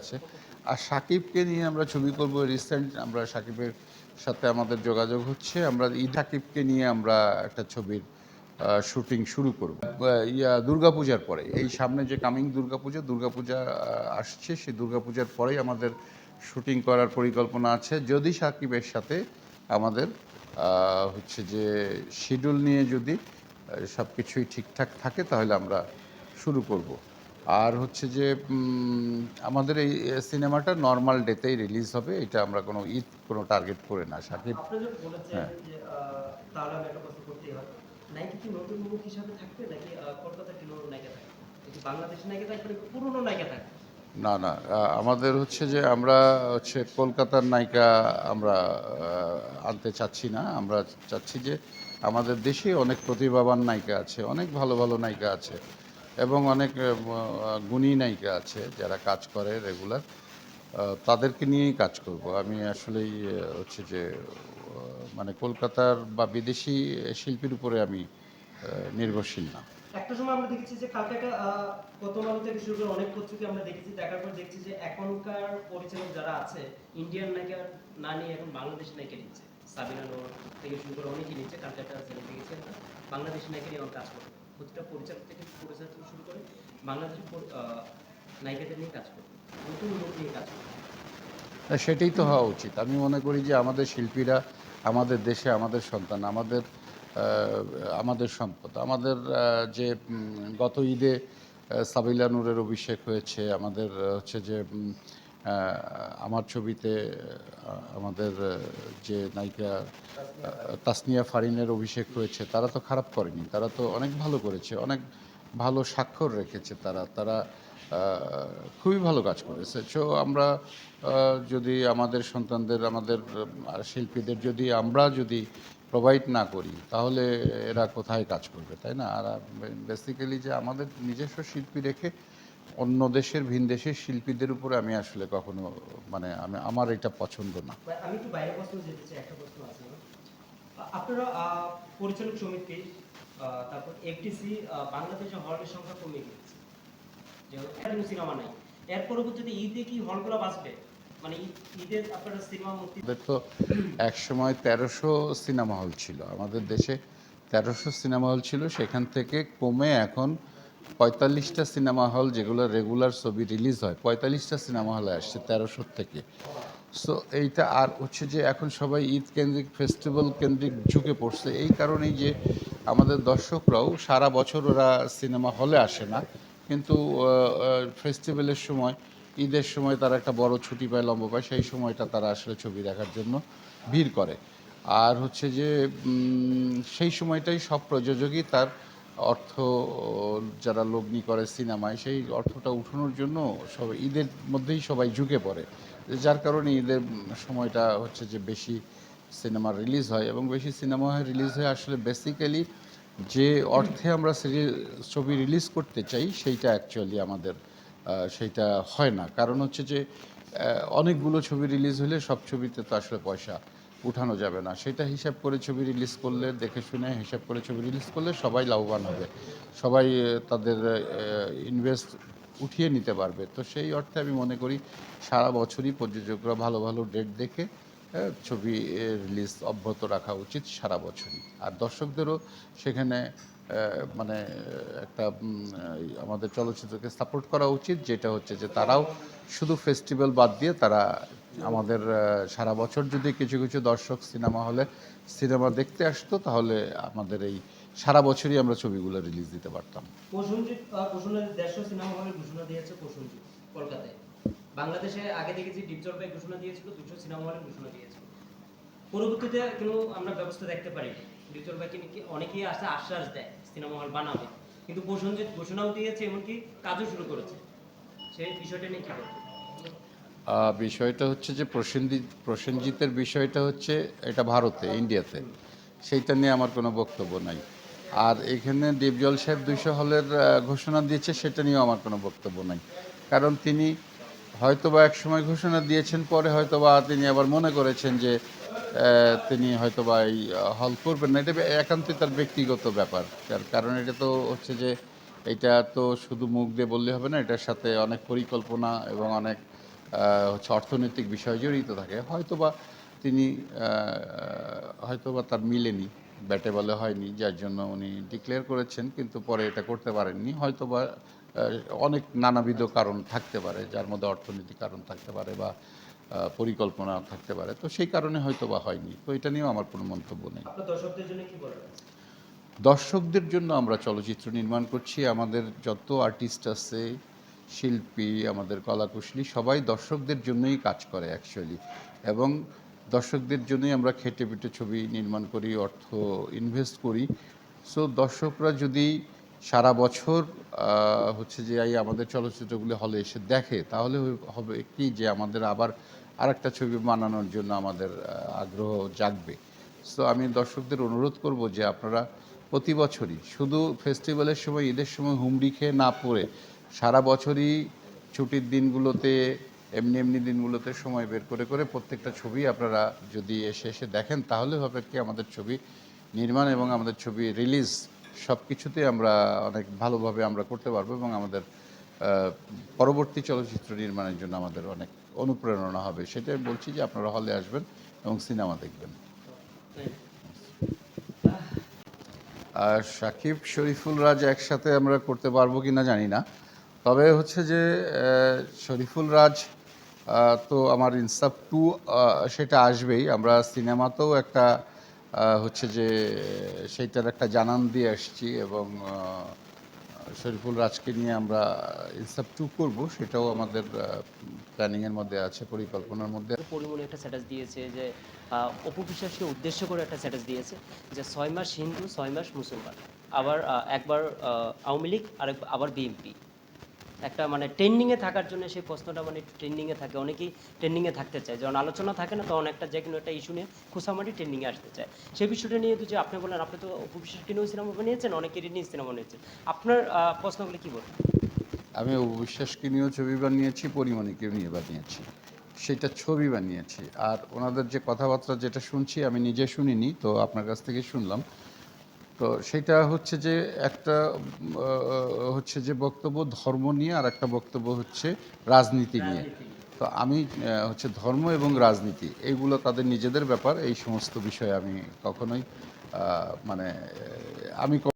আছে। আর সাকিবকে নিয়ে আমরা ছবি করব রিসেন্ট আমরা সাকিবের সাথে আমাদের যোগাযোগ হচ্ছে। আমরা ঈদ সাকিবকে নিয়ে আমরা একটা ছবির শুটিং শুরু করব। ইয়া, দুর্গাপূজার পরে। এই সামনে যে কামিং দুর্গাপূজা দুর্গাপূজা আসছে, সেই দুর্গাপূজার পরেই আমাদের শুটিং করার পরিকল্পনা আছে। যদি সাকিবের সাথে আমাদের হচ্ছে যে শিডিউল নিয়ে যদি সব কিছুই ঠিকঠাক থাকে, তাহলে আমরা শুরু করব। আর হচ্ছে যে আমাদের এই সিনেমাটা নর্মাল ডেতেই রিলিজ হবে এটা আমরা কোনো ঈদ কোনো টার্গেট করে না সাকিব। হয়। না না আমাদের হচ্ছে যে আমরা হচ্ছে কলকাতার নায়িকা আমরা আনতে চাচ্ছি না আমরা চাচ্ছি যে আমাদের দেশে অনেক প্রতিভাবান নায়িকা আছে অনেক ভালো ভালো নায়িকা আছে। এবং অনেক গুণী নায়িকা আছে যারা কাজ করে রেগুলার তাদেরকে নিয়েই কাজ করব। আমি আসলেই হচ্ছে যে মানে কলকাতার বা বিদেশি শিল্পীর উপরে আমি নির্ভরশীল না। একটা সময় আমরা দেখেছি যে কালকে একটা আলো থেকে শুরু করে অনেক পত্রিকা আমরা দেখেছি, দেখার পর দেখছি যে এখনকার পরিচালক যারা আছে, ইন্ডিয়ান নায়িকা না নিয়ে এখন বাংলাদেশ নায়িকা নিচ্ছে। সাবিনা নোর থেকে শুরু করে অনেকেই নিচ্ছে, কালকে একটা ছেলে দেখেছি আমরা বাংলাদেশ নায়িকা নিয়ে কাজ করে। প্রতিটা পরিচালক থেকে পরিচালক সেটাই তো হওয়া উচিত। আমি মনে করি যে আমাদের শিল্পীরা আমাদের দেশে আমাদের সন্তান, আমাদের আমাদের সম্পদ। আমাদের যে গত ঈদে সাবিলা নূরের অভিষেক হয়েছে, আমাদের হচ্ছে যে আমার ছবিতে আমাদের যে নায়িকা তাসনিয়া ফারিনের অভিষেক হয়েছে, তারা তো খারাপ করেনি, তারা তো অনেক ভালো করেছে, অনেক ভালো স্বাক্ষর রেখেছে তারা। তারা খুবই ভালো কাজ করেছে। সো আমরা যদি আমাদের সন্তানদের, আমাদের শিল্পীদের যদি আমরা যদি প্রোভাইড না করি, তাহলে এরা কোথায় কাজ করবে, তাই না? আর বেসিক্যালি যে আমাদের নিজস্ব শিল্পী রেখে অন্য দেশের, ভিন দেশের শিল্পীদের উপরে আমি আসলে কখনো মানে আমি, আমার এটা পছন্দ না। আমি একটু বাইরে প্রশ্ন যেতে চাই, একটা প্রশ্ন আছে। আপনারা পরিচালক সমিতি তারপর এফটিসি বাংলাদেশে হলের সংখ্যা কমে গেছে যেমন সিনেমা নাই। এর পরবর্তীতে ঈদে কি হলগুলো বাঁচবে? মানে ঈদ- আপনারা সিনেমা মুক্তি তো এক সময় তেরোশো সিনেমা হল ছিল। আমাদের দেশে তেরোশো সিনেমা হল ছিল। সেখান থেকে কমে এখন পঁয়তাল্লিশটা সিনেমা হল যেগুলো রেগুলার ছবি রিলিজ হয়, পঁয়তাল্লিশটা সিনেমা হলে আসছে তেরোশোর থেকে। সো এইটা আর হচ্ছে যে এখন সবাই ঈদ কেন্দ্রিক ফেস্টিভ্যাল কেন্দ্রিক ঝুঁকে পড়ছে। এই কারণেই যে আমাদের দর্শকরাও সারা বছর ওরা সিনেমা হলে আসে না। কিন্তু ফেস্টিভ্যালের সময়, ঈদের সময় তারা একটা বড় ছুটি পায়, লম্বা পায়, সেই সময়টা তারা আসলে ছবি দেখার জন্য ভিড় করে। আর হচ্ছে যে সেই সময়টাই সব প্রযোজকই তার অর্থ যারা লগ্নি করে সিনেমায়, সেই অর্থটা উঠানোর জন্য সব ঈদের মধ্যেই সবাই ঝুঁকে পড়ে। যার কারণে ঈদের সময়টা হচ্ছে যে বেশি সিনেমা রিলিজ হয় এবং বেশি সিনেমা হয় রিলিজ হয় আসলে বেসিক্যালি যে অর্থে আমরা ছবি রিলিজ করতে চাই সেইটা অ্যাকচুয়ালি আমাদের সেইটা হয় না। কারণ হচ্ছে যে অনেকগুলো ছবি রিলিজ হলে সব ছবিতে তো আসলে পয়সা উঠানো যাবে না। সেটা হিসাব করে ছবি রিলিজ করলে, দেখে শুনে হিসাব করে ছবি রিলিজ করলে সবাই লাভবান হবে। সবাই তাদের ইনভেস্ট উঠিয়ে নিতে পারবে। তো সেই অর্থে আমি মনে করি সারা বছরই প্রযোজকরা ভালো ভালো ডেট দেখে ছবি রিলিজ অব্যাহত রাখা উচিত সারা বছরই। আর দর্শকদেরও সেখানে মানে একটা আমাদের চলচ্চিত্রকে সাপোর্ট করা উচিত, যেটা হচ্ছে যে তারাও শুধু ফেস্টিভ্যাল বাদ দিয়ে তারা আমাদের সারা বছর যদি কিছু কিছু দর্শক সিনেমা হলে সিনেমা দেখতে আসতো, তাহলে আমাদের এই সারা বছরই আমরা ছবিগুলো রিলিজ দিতে পারতাম। সিনেমা হলের ঘোষণা দিয়েছে কলকাতায়। বাংলাদেশে আগে দেখেছি ডিপ জলপাই ঘোষণা দিয়েছিল দুশো সিনেমা হলের ঘোষণা দিয়েছিল পরবর্তীতে কোনো আমরা ব্যবস্থা দেখতে পারি ডিপ জলপাইকে কি- অনেকেই আসে আশ্বাস দেয় সিনেমা হল বানাবে। কিন্তু প্রসেনজিৎ ঘোষণাও দিয়েছে এমনকি কাজও শুরু করেছে। সেই বিষয়টা নিয়ে কি আহ, বিষয়টা হচ্ছে যে প্রসেনজিৎ প্রসেনজিতের বিষয়টা হচ্ছে এটা ভারতে ইন্ডিয়াতে। সেইটা নিয়ে আমার কোনো বক্তব্য নাই। আর এখানে দেবজল সাহেব দুইশো হলের ঘোষণা দিয়েছে, সেটা নিয়েও আমার কোনো বক্তব্য নাই। কারণ তিনি হয়তোবা এক সময় ঘোষণা দিয়েছেন, পরে হয়তোবা তিনি আবার মনে করেছেন যে তিনি হয়তোবা এই হল করবেন না। এটা একান্তই তার ব্যক্তিগত ব্যাপার। তার কারণ এটা তো হচ্ছে যে, এটা তো শুধু মুখ দিয়ে বললে হবে না, এটার সাথে অনেক পরিকল্পনা এবং অনেক হচ্ছে অর্থনৈতিক বিষয় জড়িত থাকে। হয়তোবা তিনি হয়তোবা তার মিলেনি। ব্যাটে বলে হয়নি যার জন্য উনি ডিক্লেয়ার করেছেন কিন্তু পরে এটা করতে পারেননি। হয়তোবা আহ, অনেক নানাবিধ কারণ থাকতে পারে যার মধ্যে অর্থনৈতিক কারণ থাকতে পারে বা পরিকল্পনা থাকতে পারে। তো সেই কারণে হয়তো বা হয়নি। তো এটা নিয়েও আমার কোনো মন্তব্য নেই। দর্শকদের জন্য কি দর্শকদের জন্য আমরা চলচ্চিত্র নির্মাণ করছি। আমাদের যত আর্টিস্ট আছে শিল্পী আমাদের কলাকুশলী সবাই দর্শকদের জন্যই কাজ করে অ্যাকচুয়ালি এবং দর্শকদের জন্যই আমরা খেটে পিটে ছবি নির্মাণ করি, অর্থ ইনভেস্ট করি। সো দর্শকরা যদি সারা বছর হচ্ছে যে এই আমাদের চলচ্চিত্রগুলি হলে এসে দেখে, তাহলে হবে কি যে আমাদের আবার আরেকটা ছবি বানানোর জন্য আমাদের আগ্রহ জাগবে। সো আমি দর্শকদের অনুরোধ করব যে আপনারা প্রতি বছরই, শুধু ফেস্টিভ্যালের সময়, ঈদের সময় হুমড়ি খেয়ে না পড়ে, সারা বছরই ছুটির দিনগুলোতে এমনি এমনি দিনগুলোতে সময় বের করে করে প্রত্যেকটা ছবি আপনারা যদি এসে এসে দেখেন, তাহলে হবে কি আমাদের ছবি নির্মাণ এবং আমাদের ছবি রিলিজ সব কিছুতে আমরা অনেক ভালোভাবে আমরা করতে পারব এবং আমাদের পরবর্তী চলচ্চিত্র নির্মাণের জন্য আমাদের অনেক অনুপ্রেরণা হবে। সেটাই বলছি যে আপনারা হলে আসবেন এবং সিনেমা দেখবেন। আর সাকিব, শরীফুল, রাজ একসাথে আমরা করতে পারব কি না জানি না। তবে হচ্ছে যে শরীফুল, রাজ তো আমার ইনসাফ টু সেটা আসবেই। আমরা সিনেমাতেও একটা হচ্ছে যে সেইটার একটা জানান দিয়ে আসছি এবং শরীফুল রাজকে নিয়ে আমরা ইনসাফ টু করব। সেটাও আমাদের প্ল্যানিংয়ের মধ্যে আছে পরিকল্পনার মধ্যে। পরিমণি একটা স্ট্যাটাস দিয়েছে যে আহ, অপু বিশ্বাসকে উদ্দেশ্য করে একটা স্ট্যাটাস দিয়েছে যে ছয় মাস হিন্দু ছয় মাস মুসলমান। আবার একবার আওয়ামী লীগ আর আবার বিএনপি একটা মানে ট্রেন্ডিংয়ে থাকার জন্য সেই প্রশ্নটা মানে ট্রেন্ডিংয়ে থাকে। অনেকেই ট্রেন্ডিংয়ে থাকতে চায়। যখন আলোচনা থাকে না, তখন একটা যে কোনো একটা ইস্যু নিয়ে খুসামাটি ট্রেন্ডিংয়ে আসতে চায়। সেই বিষয়টা নিয়ে যে আপনি বলেন আপনি তো অপু বিশ্বাসকে নিয়েও সিনেমা বানিয়েছেন অনেকেরই নিয়ে সিনেমা বানিয়েছেন। আপনার প্রশ্নগুলো কী বলবেন? আমি অবিশ্বাসকে নিয়েও ছবি বানিয়েছি পরিমণিকেও নিয়ে বানিয়েছি। সেটা ছবি বানিয়েছি। আর ওনাদের যে কথাবার্তা যেটা শুনছি, আমি নিজে শুনিনি, তো আপনার কাছ থেকে শুনলাম। তো সেটা হচ্ছে যে একটা হচ্ছে যে বক্তব্য ধর্ম নিয়ে আর একটা বক্তব্য হচ্ছে রাজনীতি নিয়ে। তো আমি হচ্ছে ধর্ম এবং রাজনীতি, এইগুলো তাদের নিজেদের ব্যাপার, এই সমস্ত বিষয়ে আমি কখনোই মানে আমি